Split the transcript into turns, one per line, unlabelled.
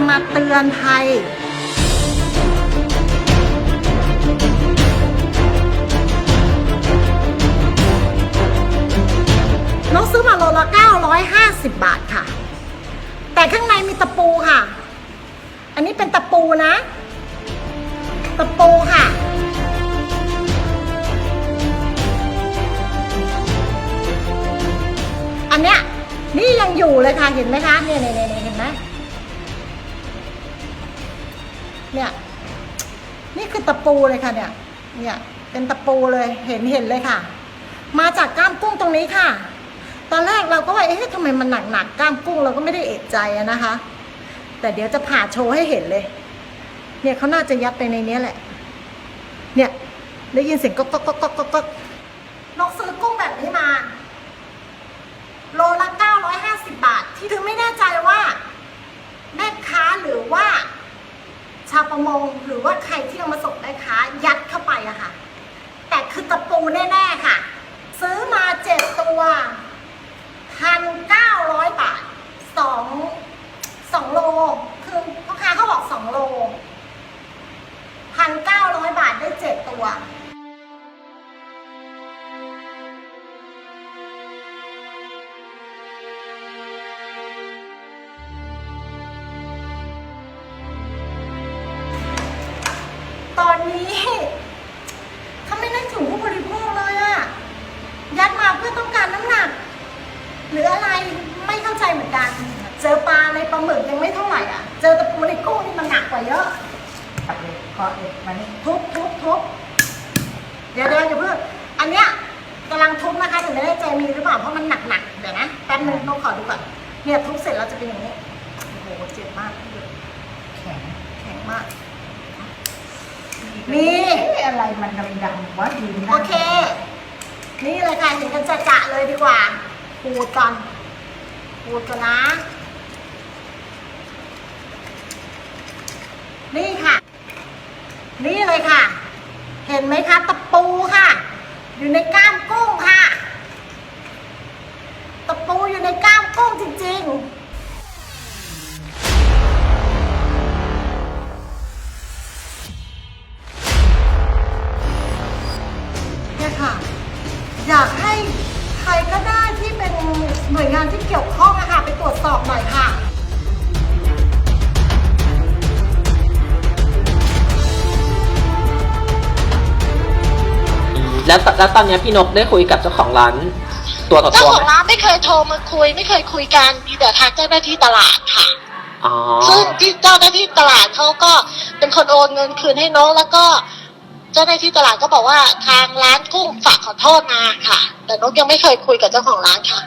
จะมาเตือนภัยน้องซื้อมาโลละ 950 บาทค่ะ แต่ข้างในมีตะปูค่ะ อันนี้เป็นตะปูนะ ตะปูค่ะ อันเนี้ยนี่ยังอยู่เลยค่ะ เห็นไหมคะ เนี่ยเนี่ยเนี่ย เนี่ย นี่คือตะปูเลยค่ะเนี่ย เนี่ย เป็นตะปูเลย เห็นเห็นเลยค่ะ มาจากกล้ามกุ้งตรงนี้ค่ะ ตอนแรกเราก็ว่า เอ๊ะทำไมมันหนักหนักๆกล้ามกุ้งเราก็ไม่ได้เอะใจนะคะ แต่เดี๋ยวจะผ่าโชว์ให้เห็นเลย เนี่ยเขาน่าจะยัดไปในนี้แหละ เนี่ย ได้ยินเสียงก๊อกก๊อกก๊อกก๊อกก๊อกก๊อกนกซื้อกุ้งแบบนี้มา โลละ950บาท ที่ถึงไม่แน่ใจว่า แม่ค้าหรือว่า ชาวประ มงหรือว่าใครที่เอามาส่งแม่ค้ายัดเข้าไปอะค่ะ แต่คือตะปูแน่ๆค่ะ ซื้อมาเจ็ดตัวพันเก้าร้อยบาทสองสองโล คือพ่อค้าเขาบอกสองโลพันเก้าร้อยบาทได้เจ็ดตัวาในปลาหมึกยังไม่เท่าไหร่อะ เจอตะปูในกุ้งนี่มันหนักกว่าเยอะ
ขับเลยเคาะเลยมานี่
ทุบทุบทุบเดี๋ยวเดี๋ยวอย่าเพิ่งอันเนี้ยกำลังทุบนะคะถึงไม่ได้ใจมีหรือเปล่าเพราะมันหนักหนักๆเดี๋ยวนะแป๊บนึงต้องขอดูก่อนเนี่ยทุบเสร็จเราจะเป็นอย่างนี้โอ้โหเจ็บมาก
แข็ง
แข็งมากนี่
เอ๊ะอะไรมันดำๆวะดีนะ
โอเค นี่เลยค่ะเห็นกันจะๆเลยดีกว่าขูดก่อนขูดก่อนนะ นี่ค่ะ นี่เลยค่ะ เห็นไหมคะตะปูค่ะ อยู่ในก้ามกุ้งค่ะ ตะปูอยู่ในก้ามกุ้งจริงๆเนี่ยค่ะอยากให้ใครก็ได้ที่เป็นหน่วยงานที่เกี่ยวข้องอะคะไปตรวจสอบหน่อยค่ะ
แล้วตแล้วตอนเนี้ยพี่นกได้คุยกับเจ้าของร้าน ตัวต่อ
เจ้า
ตัว
ของ
ไหม
ร้านไม่เคยโทรมาคุย ไม่เคยคุยกันมีแต่ทางเจ้าหน้าที่ตลาดค่ะ
อ๋อ
ซึ่งที่เจ้าหน้าที่ตลาดเขาก็เป็นคนโอนเงินคืนให้น้องแล้วก็ เจ้าหน้าที่ตลาดก็บอกว่าทางร้านกุ้งฝากขอโทษมาค่ะ แต่นกยังไม่เคยคุยกับเจ้าของร้านค่ะ